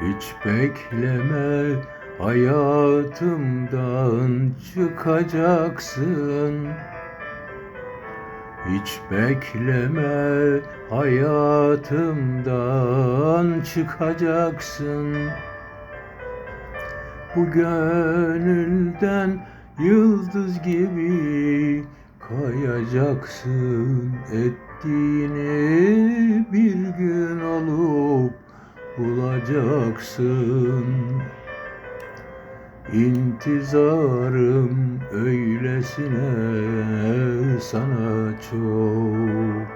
Hiç bekleme hayatımdan çıkacaksın. Hiç bekleme hayatımdan çıkacaksın. Bu gönülden yıldız gibi kayacaksın. Ettiğini bir gün olup bulacaksın İntizarım öylesine sana çok.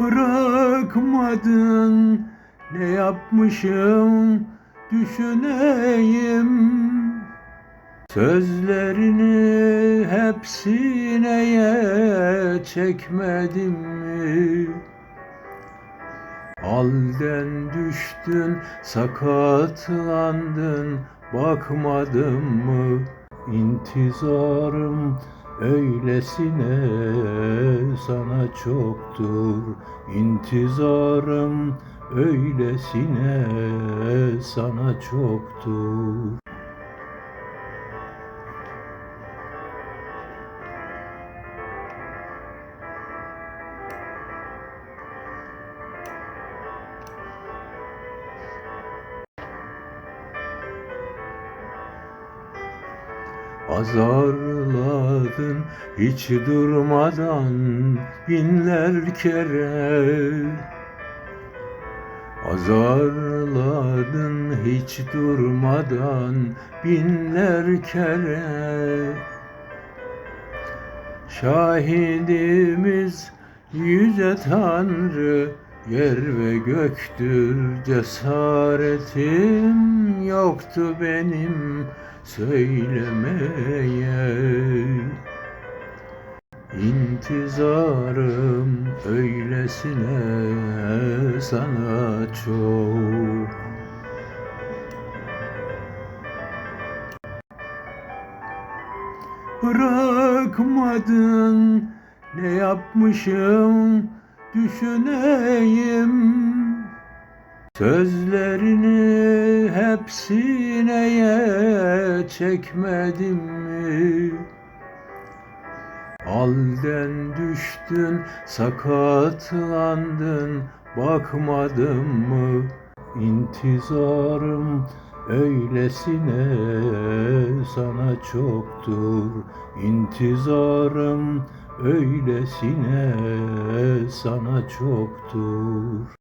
Bırakmadın ne yapmışım düşüneyim. Sözlerini hep çekmedim mi? Halden düştün, sakatlandın, bakmadın mı? İntizarım öylesine sana çoktur. İntizarım öylesine sana çoktur. Azarladın hiç durmadan binler kere. Azarladın hiç durmadan binler kere. Şahidimiz yüce Tanrı Yer ve göktür cesaretim yoktu benim söylemeye. İntizarım öylesine sana çok. Bırakmadın ne yapmışım düşüneyim Sözlerini hep çekmedim mi? Halden düştün, sakatlandın, bakmadın mı? İntizarım öylesine sana çoktur. İntizarım öylesine sana çoktur.